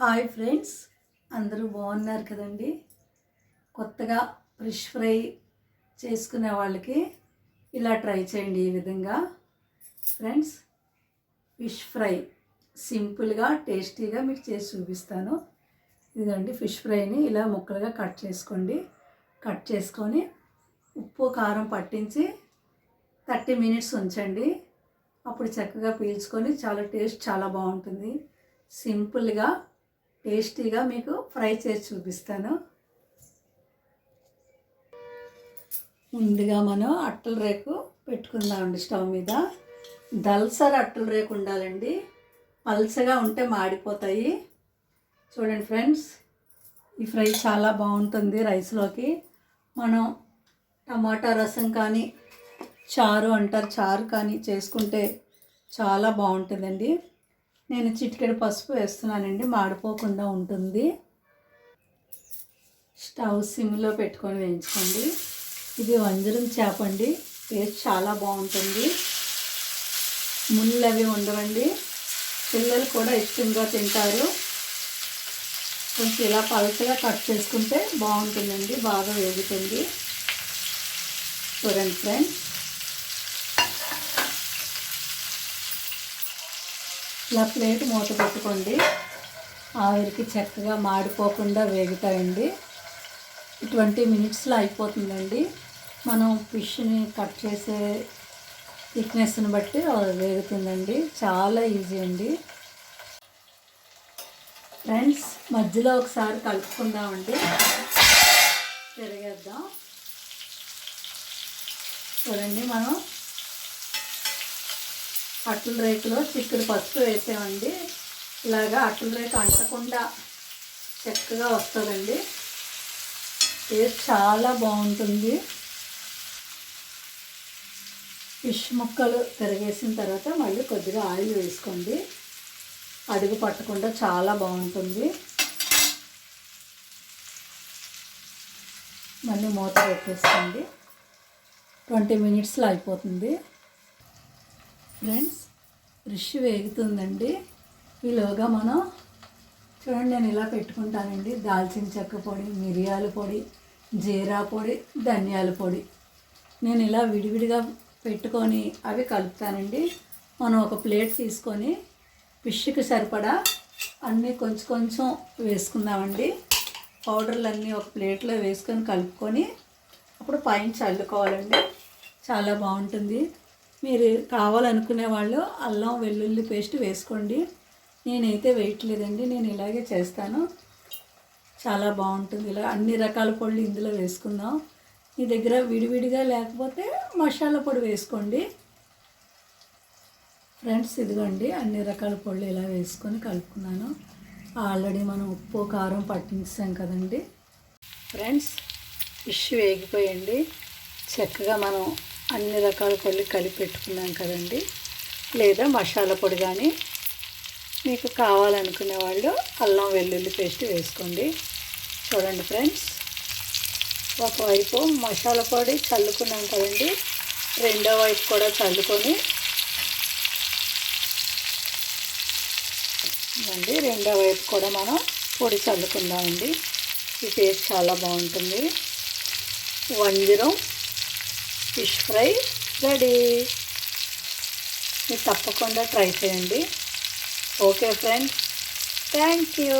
Hi friends అందరూ బాగున్నారు కదండి? కొత్తగా ఫిష్ ఫ్రై చేసుకునే వాళ్ళకి ఇలా ట్రై చేయండి ఈ విధంగా. ఫ్రెండ్స్ ఫిష్ ఫ్రై సింపుల్గా టేస్టీగా మీకు చేసి చూపిస్తాను. ఇదండి ఫిష్ ఫ్రైని ఇలా ముక్కలుగా కట్ చేసుకోండి. కట్ చేసుకొని ఉప్పు కారం పట్టించి థర్టీ మినిట్స్ ఉంచండి. అప్పుడు చక్కగా పీల్చుకొని చాలా టేస్ట్ చాలా బాగుంటుంది. సింపుల్గా టేస్టీగా మీకు ఫ్రై చేసి చూపిస్తాను. ముందుగా మనం అట్టల రేకు పెట్టుకుందామండి స్టవ్ మీద. దల్సర్ అట్టల రేకు ఉండాలండి. పల్చగా ఉంటే మాడిపోతాయి. చూడండి ఫ్రెండ్స్ ఈ ఫ్రై చాలా బాగుంటుంది రైస్లోకి. మనం టమాటా రసం కానీ చారు అంటారు చారు కానీ చేసుకుంటే చాలా బాగుంటుందండి. నేను చిటికెడు పసుపు వేస్తున్నానండి మాడిపోకుండా ఉంటుంది. స్టవ్ సిమ్లో పెట్టుకొని వేయించుకోండి. ఇది వంజరం చేప అండి టేస్ట్ చాలా బాగుంటుంది. ముళ్ళు అవి ఉండవండి. పిల్లలు కూడా ఇష్టంగా తింటారు. కొంచెం ఇలా పలచగా కట్ చేసుకుంటే బాగుంటుందండి బాగా వేగుతుంది. చూడండి ఫ్రెండ్స్. ఇలా ప్లేట్ మూత పెట్టుకోండి. ఆవిరికి చక్కగా మాడిపోకుండా వేగుతాయండి. ట్వంటీ మినిట్స్లో అయిపోతుందండి. మనం ఫిష్ని కట్ చేసే థిక్నెస్ని బట్టి వేగుతుందండి. చాలా ఈజీ అండి. ఫ్రెండ్స్ మధ్యలో ఒకసారి కలుపుకుందామండి. తిరగేద్దాం. చూడండి మనం అట్ల రేకులో చిక్కుడు పసుపు వేసామండి. ఇలాగా అట్ల రేకు అంటకుండా చక్కగా వస్తుందండి. టేస్ట్ చాలా బాగుంటుంది. ఫిష్ ముక్కలు తిరగేసిన తర్వాత మళ్ళీ కొద్దిగా ఆయిల్ వేసుకోండి. అడుగు పట్టకుండా చాలా బాగుంటుంది. మళ్ళీ మూత పెట్టేసుకోండి. ట్వంటీ మినిట్స్లో అయిపోతుంది. ఫ్రెండ్స్ ఫిష్ వేగుతుందండి. ఈలోగా మనం చూడండి నేను ఇలా పెట్టుకుంటానండి. దాల్చిన చెక్క పొడి మిరియాల పొడి జీరా పొడి ధనియాల పొడి. నేను ఇలా విడివిడిగా పెట్టుకొని అవి కలుపుతానండి. మనం ఒక ప్లేట్ తీసుకొని ఫిష్కి సరిపడా అన్నీ కొంచెం కొంచెం వేసుకుందామండి. పౌడర్లు అన్నీ ఒక ప్లేట్లో వేసుకొని కలుపుకొని అప్పుడు పైన చల్లుకోవాలండి. చాలా బాగుంటుంది. మీరు కావాలనుకునే వాళ్ళు అల్లం వెల్లుల్లి పేస్ట్ వేసుకోండి. నేనైతే వేయట్లేదండి నేను ఇలాగే చేస్తాను. చాలా బాగుంటుంది. ఇలా అన్ని రకాల పళ్ళు ఇందులో వేసుకుందాం. మీ దగ్గర విడివిడిగా లేకపోతే మసాలా పొడి వేసుకోండి. ఫ్రెండ్స్ ఇదిగోండి అన్ని రకాల పళ్ళు ఇలా వేసుకొని కలుపుకున్నాను. ఆల్రెడీ మనం ఉప్పు కారం పట్టించాం కదండి. ఫ్రెండ్స్ ఫిష్ వేగిపోయండి చక్కగా మనం అన్ని రకాల పళ్ళు కలిపి పెట్టుకున్నాం కదండి. లేదా మసాలా పొడి కానీ మీకు కావాలనుకునే వాళ్ళు అల్లం వెల్లుల్లి పేస్ట్ వేసుకోండి. చూడండి ఫ్రెండ్స్ ఒకవైపు మసాలా పొడి చల్లుకున్నాం కదండి. రెండో వైపు కూడా చల్లుకొని అండి రెండో వైపు కూడా మనం పొడి చల్లుకుందామండి. ఈ టేస్ట్ చాలా బాగుంటుంది. వంజరం ఫిష్ ఫ్రై రెడీ. మీరు తప్పకుండా ట్రై చేయండి. Okay friends. Thank you.